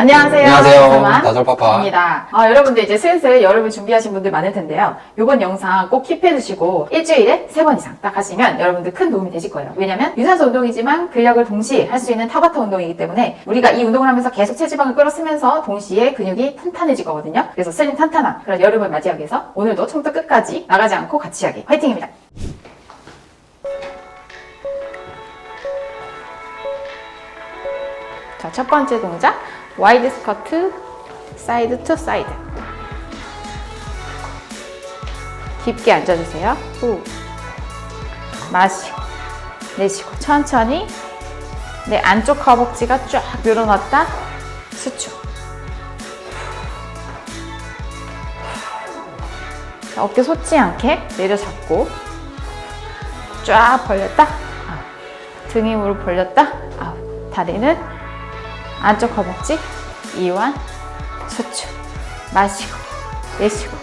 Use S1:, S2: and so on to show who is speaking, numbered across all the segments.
S1: 안녕하세요.
S2: 안녕하세요.
S1: 설마
S2: 나설파파.
S1: 입니다. 아, 여러분들 이제 슬슬 여름을 준비하신 분들 많을 텐데요. 이번 영상 꼭 킵해주시고 일주일에 세 번 이상 딱 하시면 여러분들 큰 도움이 되실 거예요. 왜냐면 유산소 운동이지만 근력을 동시에 할 수 있는 타바타 운동이기 때문에 우리가 이 운동을 하면서 계속 체지방을 끌어쓰면서 동시에 근육이 탄탄해질 거거든요. 그래서 슬림 탄탄한 그런 여름을 맞이하기 위해서 오늘도 처음부터 끝까지 나가지 않고 같이 하기 화이팅입니다. 자, 첫 번째 동작 와이드 스커트 사이드 투 사이드. 깊게 앉아주세요. 후. 마시고 내쉬고 천천히 내 안쪽 허벅지가 쫙 늘어났다. 수축. 자, 어깨 솟지 않게 내려잡고 쫙 벌렸다. 등 힘으로 벌렸다. 다리는 안쪽 허벅지 이완 수축 마시고 내쉬고.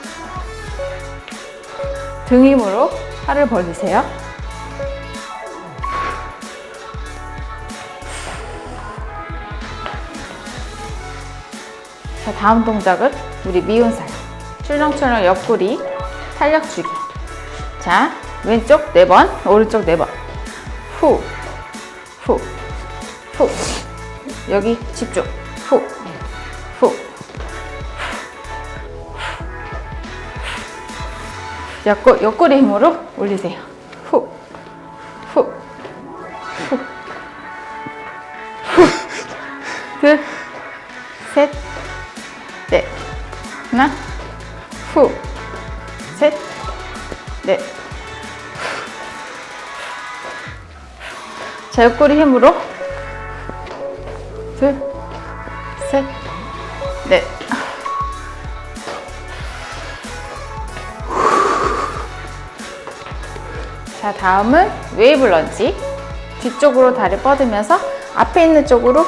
S1: 등 힘으로 팔을 벌리세요. 자 다음 동작은 우리 미운살. 출렁출렁 옆구리 탄력 주기. 자 왼쪽 4번 오른쪽 4번. 후 후, 후. 여기 집중. 후, 후. 옆구, 옆구리 힘으로 올리세요. 후, 후, 후, 후. 둘, 셋, 넷. 하나, 후, 셋, 넷. 자, 옆구리 힘으로 둘, 셋, 넷. 자, 다음은 웨이브 런지. 뒤쪽으로 다리 뻗으면서 앞에 있는 쪽으로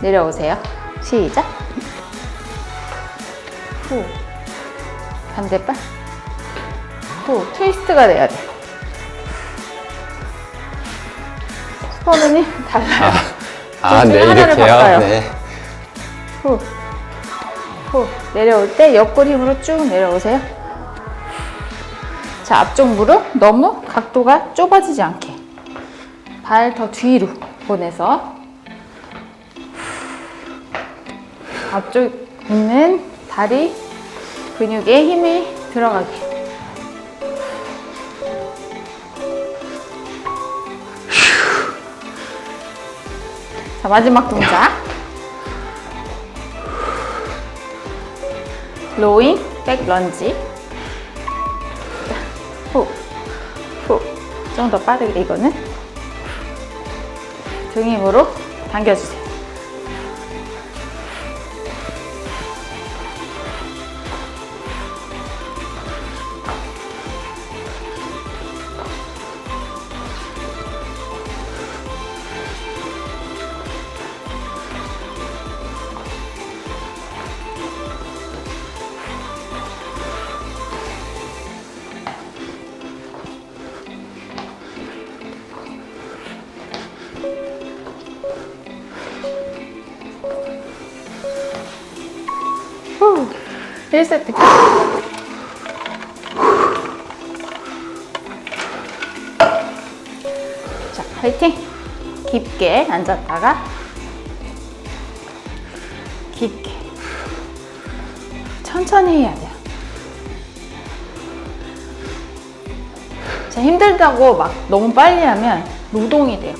S1: 내려오세요. 시작. 후. 반대발. 후. 트위스트가 돼야 돼. 슈퍼맨이 달라요.
S2: 아,
S1: 둘
S2: 네,
S1: 하나를
S2: 이렇게요.
S1: 바꿔요.
S2: 네.
S1: 후. 후. 내려올 때 옆구리 힘으로 쭉 내려오세요. 자, 앞쪽 무릎 너무 각도가 좁아지지 않게. 발 더 뒤로 보내서. 앞쪽 있는 다리 근육에 힘이 들어가게. 자, 마지막 동작. 로잉, 백 런지. 후, 후. 좀 더 빠르게 이거는. 등 힘으로 당겨주세요. 1세트 끝. 자, 화이팅! 깊게 앉았다가 깊게 천천히 해야 돼요. 자, 힘들다고 막 너무 빨리 하면 노동이 돼요.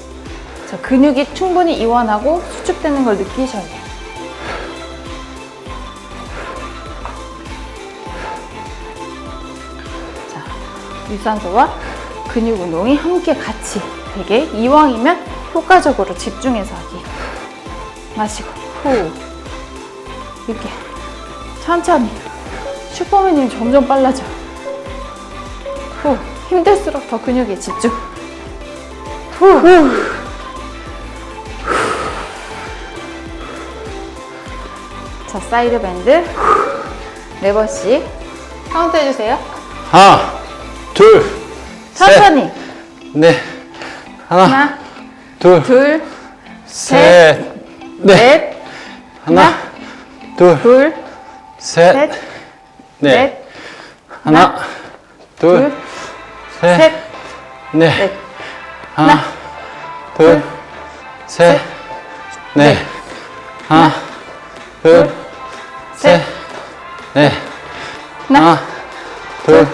S1: 자, 근육이 충분히 이완하고 수축되는 걸 느끼셔야 돼요. 유산소와 근육 운동이 함께 같이 되게 이왕이면 효과적으로 집중해서 하기. 마시고 후 이렇게 천천히 슈퍼맨이 점점 빨라져. 후 힘들수록 더 근육에 집중. 후. 자 사이드 밴드 네 번씩 카운트 해주세요.
S2: 하나, 둘,
S1: 천천히.
S2: 넷. 하나,
S1: 하나,
S2: 둘,
S1: 둘,
S2: 셋, 넷.
S1: 넷,
S2: 하나, 둘,
S1: 둘,
S2: 셋,
S1: 셋,
S2: 넷.
S1: 넷,
S2: 하나, 둘,
S1: 둘,
S2: 셋,
S1: 셋,
S2: 넷.
S1: 넷.
S2: 하나, 둘, 셋, 넷. 하나, 둘, 셋, 넷. 하나, 둘,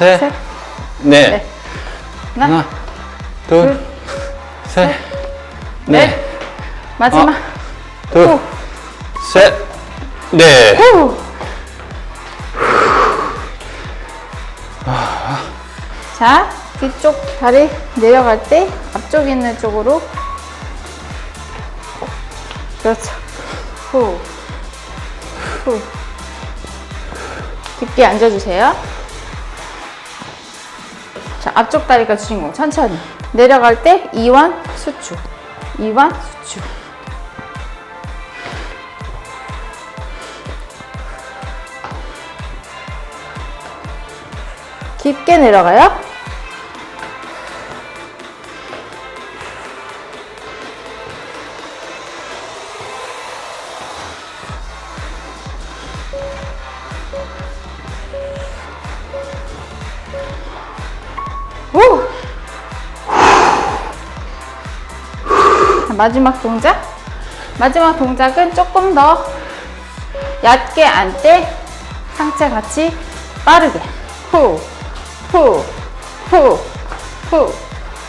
S2: 셋,
S1: 셋,
S2: 넷.
S1: 넷.
S2: 하나, 둘, 셋, 넷.
S1: 마지막.
S2: 둘, 셋, 넷.
S1: 후. 자, 뒤쪽 다리 내려갈 때 앞쪽 있는 쪽으로. 그렇죠. 후. 후. 깊게 앉아주세요. 자, 앞쪽 다리가 주인공. 천천히. 내려갈 때 이완 수축. 이완 수축. 깊게 내려가요. 마지막 동작. 마지막 동작은 조금 더 얕게 앉되 상체 같이 빠르게 후, 후, 후, 후,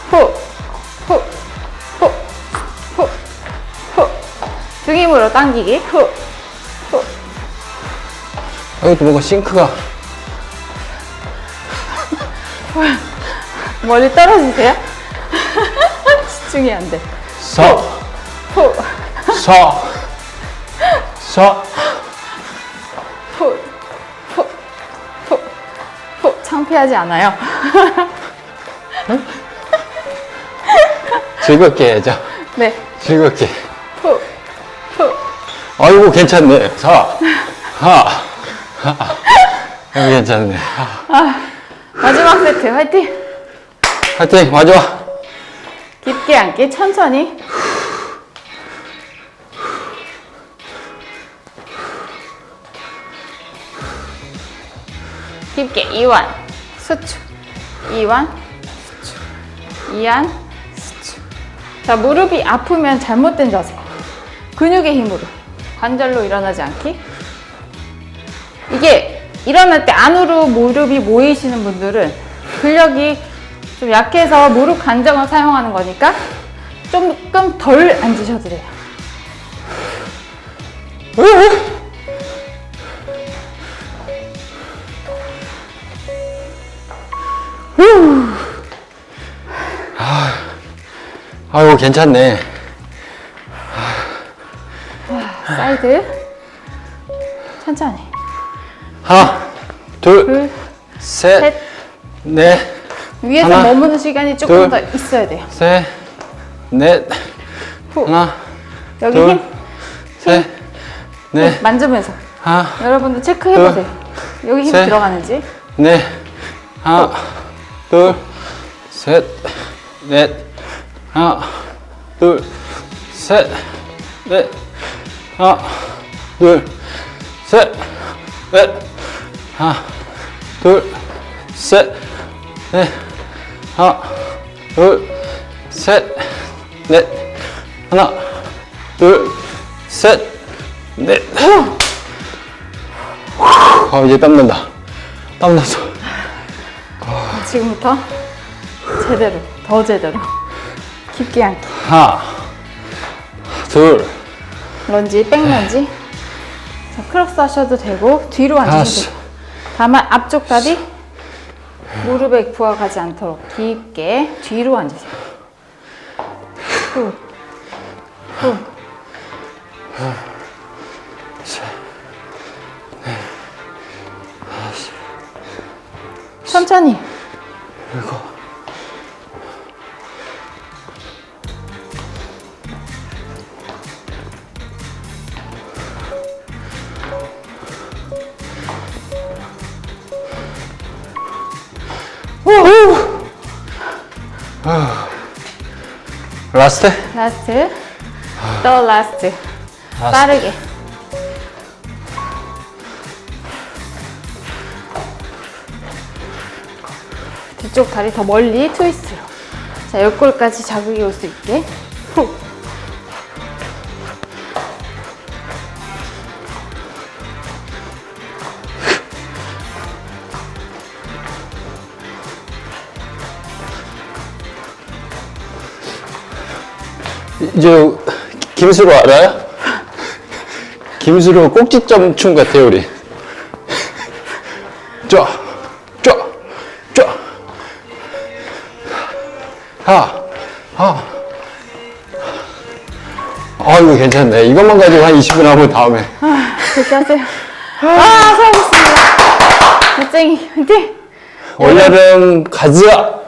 S1: 후, 후, 후, 후, 후. 등 힘으로 당기기 후, 후.
S2: 여기도 뭔가 싱크가.
S1: 멀리 떨어지세요? 집중이 안 돼.
S2: 서,
S1: 후,
S2: 서, 서.
S1: 후, 후, 후, 후. 창피하지 않아요.
S2: 즐겁게 해야죠.
S1: 네,
S2: 즐겁게.
S1: 후, 후.
S2: 아이고, 괜찮네. 서, 하, 하. 여기 괜찮네. 하.
S1: 마지막 세트 화이팅!
S2: 하여튼, 마지막.
S1: 깊게 앉기 천천히. 깊게 이완 수축. 이완 수축. 이완 수축. 자 무릎이 아프면 잘못된 자세. 근육의 힘으로 관절로 일어나지 않기. 이게 일어날 때 안으로 무릎이 모이시는 분들은 근력이 좀 약해서 무릎 관정을 사용하는 거니까 조금 덜 앉으셔도 돼요.
S2: 아이고, 괜찮네.
S1: 사이드 천천히
S2: 하나, 둘,
S1: 둘,
S2: 셋,
S1: 셋
S2: 넷,
S1: 위에서
S2: 하나,
S1: 머무는 시간이 조금
S2: 둘.
S1: 더 있어야 돼요.
S2: 셋, 넷,
S1: 후.
S2: 하나,
S1: 여기
S2: 둘.
S1: 힘
S2: 셋, 넷,
S1: 만지면서
S2: 하나,
S1: 여러분도 체크해 보세요. 여기 힘
S2: 셋.
S1: 들어가는지
S2: 넷, 하나, 둘, 셋, 넷, 하나, 둘, 셋, 넷, 하나, 둘, 셋, 넷, 하나, 둘, 셋, 넷, 하나, 둘, 셋, 넷, 하나, 둘, 셋, 넷. 아, 이제 땀난다. 땀났어.
S1: 지금부터 제대로 더 제대로 깊게 앉기
S2: 하나, 둘,
S1: 런지 백런지 자 크로스 하셔도 되고 뒤로 앉으셔도
S2: 다섯.
S1: 되고 다만 앞쪽 다리 무릎에 부하가지 않도록 깊게 뒤로 앉으세요. 후, 후. 천천히
S2: 라스트?
S1: 라스트. 또 라스트. 빠르게. 뒤쪽 다리 더 멀리 트위스트 자, 옆골까지 자극이 올 수 있게. 훅.
S2: 이제 김수로 알아요? 김수로 꼭지점 춤 같아요 우리. 쫙, 쫙, 쫙. 하, 하. 아 이거 괜찮네. 이것만 가지고 한 20분 하면 다음에.
S1: 그렇게 하세요. 아, 수고하셨습니다. 멋쟁이, 화이팅!
S2: 올여름 가자.